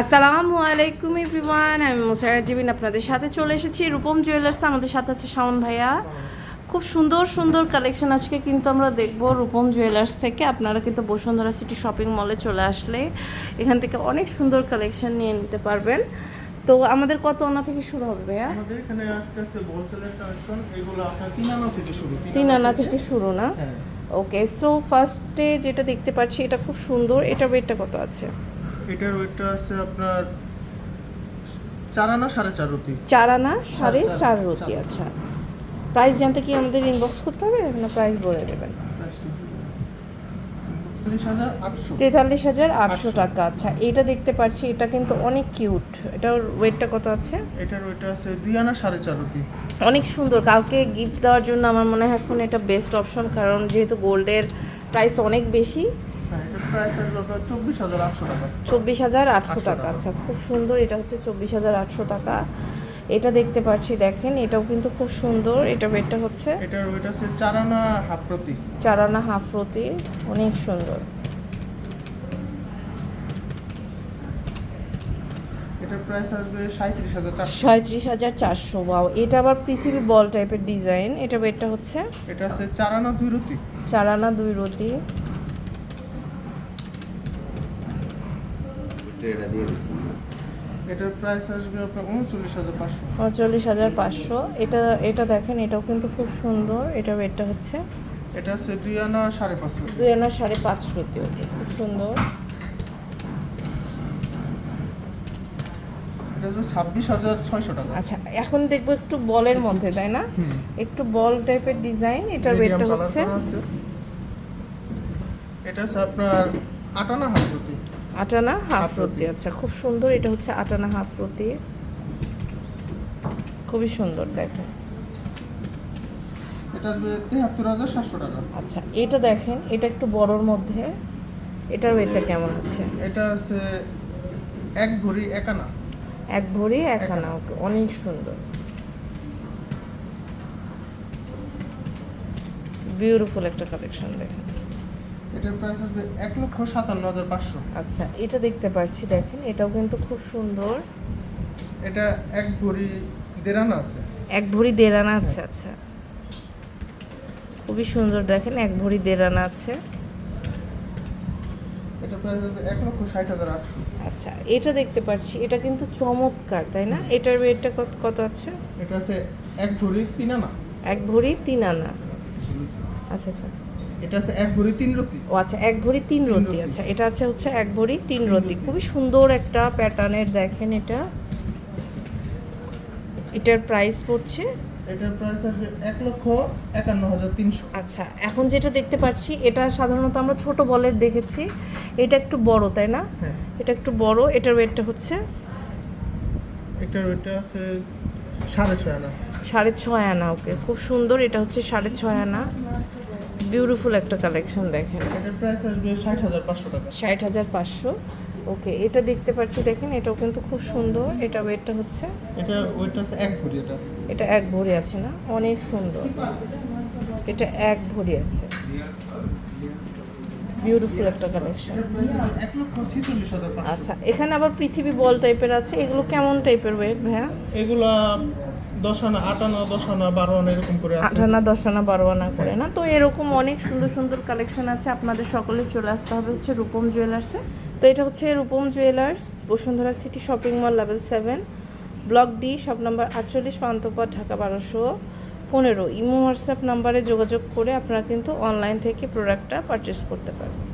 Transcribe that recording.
আসসালামু আলাইকুম এভরিওয়ান আমি মুসারা জিবিন আপনাদের সাথে চলে এসেছি। রূপম জুয়েলার্স আমাদের সাথে আছে শাওন ভাইয়া। খুব সুন্দর সুন্দর কালেকশন আজকে কিন্তু আমরা দেখব রূপম জুয়েলার্স থেকে। আপনারা কিন্তু বসুন্ধরা সিটি শপিং মলে চলে আসলে এখান থেকে অনেক সুন্দর কালেকশন নিয়ে নিতে পারবেন। তো আমাদের কত আনা থেকে শুরু হবে ভাইয়া? আমাদের এখানে আজকে আছে হোলসেলের কালেকশন এগুলো আপনার আনা থেকে শুরু আনা থেকে। শুরু না? ওকে সো ফার্স্টে যেটা দেখতে পাচ্ছি এটা খুব সুন্দর। এটার ওয়েটটা কত আছে? এটার ওয়েটটা আছে আপনার চার আনা সাড়ে চার রুটি। চার আনা সাড়ে চার। রুটি আচ্ছা। প্রাইস জানতে কি আমাদের ইনবক্স করতে হবে না প্রাইস বলে দেবেন? তেতাল্লিশ হাজার আটশো। টাকা আচ্ছা। এটা দেখতে পাচ্ছি এটা কিন্তু অনেক কিউট এটার ওয়েটটা কত আছে? এটার ওয়েটটা আছে দুই আনা সাড়ে চার অনেক সুন্দর। কাউকে গিফট দেওয়ার জন্য আমার মনে হয় এখন এটা বেস্ট অপশন কারণ যেহেতু গোল্ডের প্রাইস অনেক বেশি হ্যাঁ চব্বিশ হাজার আটশো টাকা। আচ্ছা খুব সুন্দর এটা হচ্ছে চব্বিশ হাজার আটশো টাকা। এটা দেখতে পাচ্ছি দেখেন এটাও কিন্তু খুব সুন্দর এটা ওয়েটটা হচ্ছে এটার ওয়েট আছে চার হাফ প্রতি। চার হাফ রতি অনেক সুন্দর। সাঁত্রিশ হাজার চারশো। বাও এটা আবার পৃথিবী বল টাইপের ডিজাইন এটা হচ্ছে এটা আছে চার আনা দুই রুটি। চার আনা দুই রতি এটা দিয়ে দিচ্ছি। এটার প্রাইস আসবে আপনার উনচল্লিশ হাজার পাঁচশো। উনচল্লিশ হাজার পাঁচশো। এটা এটা দেখেন এটাও কিন্তু খুব সুন্দর। এটা ওয়েটটা হচ্ছে এটা আছে দুই আনা সাড়ে পাঁচশো। দুই আনা সাড়ে পাঁচ রতি খুব সুন্দর। এটা হচ্ছে ছাব্বিশ হাজার ছয়শো টাকা। আচ্ছা এখন দেখব একটু বলের মধ্যে তাই না? একটু বল টাইপের ডিজাইন এটার ওয়েটটা হচ্ছে এটা হচ্ছে আপনার আটানা রুটি আটানা হাফ রতি। আচ্ছা খুব সুন্দর। এটা হচ্ছে আটানা হাফ রতি খুবই সুন্দর দেখেন। এটা আসবে তেহাত্তর হাজার সাতশো টাকা। আচ্ছা এটা দেখেন এটা একটু বড়র মধ্যে। এটার ওয়েটটা কেমন আছে? এটা আছে এক ভরি এক আনা এক ভরি এক আনা ওকে অনেক সুন্দর। বিউটিফুল একটা কালেকশন দেখেন। এটার প্রাইস আসবে এক লক্ষ সাতান্ন হাজার পাঁচশো। আচ্ছা এটা দেখতে পাচ্ছি দেখেন এটাও কিন্তু খুব সুন্দর। এটা এক ভরি দেড়ানা আছে। এক ভরি দেড় আনা আছে আচ্ছা। খুবই সুন্দর দেখেন এক ভরি দেড় আনা আছে। এটা প্রাইস আসবে এক লক্ষ ষাট হাজার আটশো। আচ্ছা এটা দেখতে পাচ্ছি এটা কিন্তু চমৎকার তাই না? এটার ওয়েটটা কত কত আছে? এটা আছে এক ভরি তিন আনা। এক ভরি তিন আনা। আচ্ছা আচ্ছা। এটা আছে এক ভরি তিন রতি। ও আচ্ছা এক ভরি তিন রতি। আচ্ছা এটা আছে হচ্ছে এক ভরি তিন রতি। খুবই সুন্দর একটা প্যাটার্নের দেখেন এটা। এটার প্রাইস পড়ছে? এটার প্রাইস আসবে এক লক্ষ একান্ন হাজার তিনশো। আচ্ছা এখন যেটা দেখতে পাচ্ছি এটা সাধারণত আমরা ছোট বলের দেখেছি। এটা একটু বড় তাই না? হ্যাঁ। এটা একটু বড় এটার ওয়েটটা হচ্ছে? এটার ওইটা আছে সাড়ে ছয় আনা। সাড়ে ছয় আনা ওকে। খুব সুন্দর এটা হচ্ছে সাড়ে ছয় আনা। বিউটিফুল একটা কালেকশন দেখেন। এটার প্রাইস আসবে ষাট হাজার পাঁচশো টাকা। ষাট হাজার পাঁচশো। ওকে এটা দেখতে পাচ্ছি দেখেন এটাও কিন্তু খুব সুন্দর। এটা ওয়েটটা হচ্ছে এটা আছে এক ভরি এটা। এটা এক ভরি আছে না? অনেক সুন্দর। এটা এক ভরি আছে। বিউটিফুল একটা কালেকশন আচ্ছা এখানে আবার পৃথিবী বল টাইপের আছে। এগুলো কেমন টাইপের ওয়েট ভাইয়া? এগুলা করে করে, না? তো এরকম অনেক সুন্দর সুন্দর কালেকশন আছে, আপনাদের সকলে চলে আসতে হবে হচ্ছে রূপম জুয়েলার্সে তো এটা হচ্ছে Rupam jewellers Bashundhara city shopping mall level seven block D shop number আটচল্লিশ পান্তপথ ঢাকা বারোশো পনেরো। ইমো হোয়াটসঅ্যাপ নাম্বারে যোগাযোগ করে আপনারা কিন্তু অনলাইন থেকে প্রোডাক্টটা পারচেস করতে পারবেন।